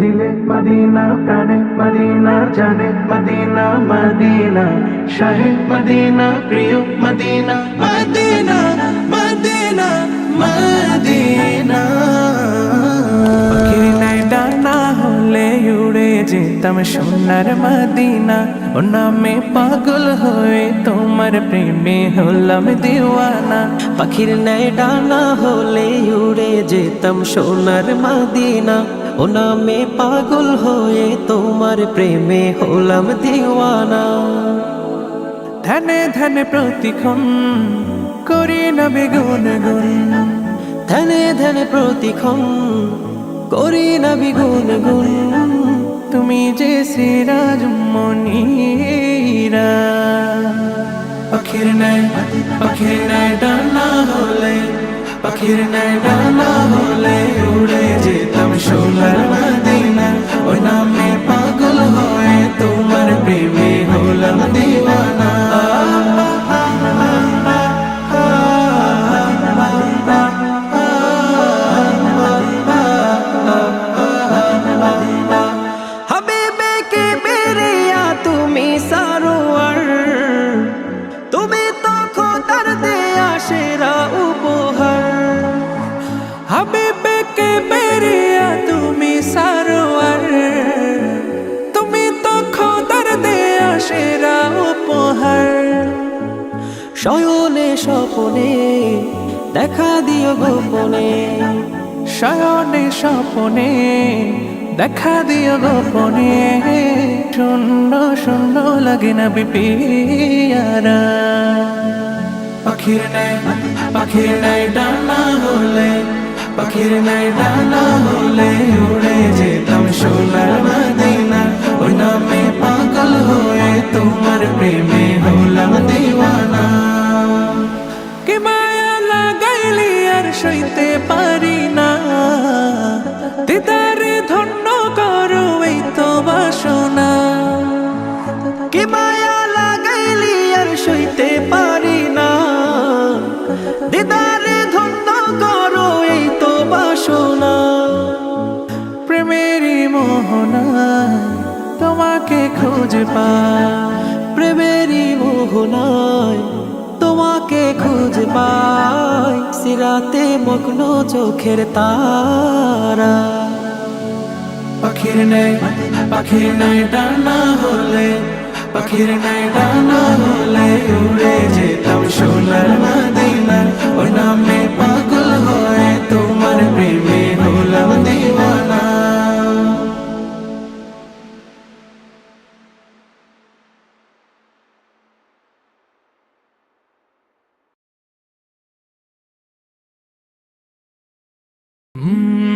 দিলে মদিনা প্রাণে, মদিনা জানে, মদিনা মদিনা। শাহে মদিনা, প্রিয় মদিনা মদিনা মদিনা মদিনা। নাই ডানা যেতাম সোনার মদিনা। ও নামে পাগল হয়ে তোমার প্রেমে হলাম দিওয়ানা। পাখির ন্যায় ডানা হলে উড়ে যেতাম সোনার মাদিনা। ও নামে পাগল হয়ে তোমার প্রেমে হলাম দিওয়ানা। ধ্যানে ধ্যানে প্রতিক্ষণ করি না বেগুন গুন ধ্যানে ধ্যানে প্রতিক্ষণ করি না বিগুন গুন তুমি যে সিরাজ মনিরা। পাখির নাই পাখির নাই ডানা হলে পাখির নাই ডানা হলে উড়ে যেতাম। সোনার মদিনা ওই নামে পাগল হয়ে তোমার প্রেমে হলাম দিওয়ানা। তুমি তো খোদার দেয়া সেরা শয়নে স্বপনে, দেখা দিও গোপনে। শয়নে স্বপনে, দেখা দিও গোপনে। শূন্য শূন্য লাগে না বিপিয়ারা পাখির নাই পাখির নাই ডানা হলে, পাখির নাই ডানা হলে উড়ে যেতাম সোনার মদিনা। ওই নামে পাগল হয়ে তোমার প্রেমে হলাম সইতে পারি না। দিদারে ধন্য করো এই তো বাসনা। কি মায়া লাগাইলি আর সইতে পারি না। দিদারে ধন্য করো এই তো বাসনা। প্রেমেরই মোহনা তোমাকে খুঁজে পা। প্রেমেরই মোহনায় তোমাকে খুঁজে পাই। সিরাতে মগ্ন চোখের তারা। পাখির নাই পাখির নাই ডানা হলে, পাখির নাই ডানা হলে উড়ে যেতাম সোনার মদিনা Mm.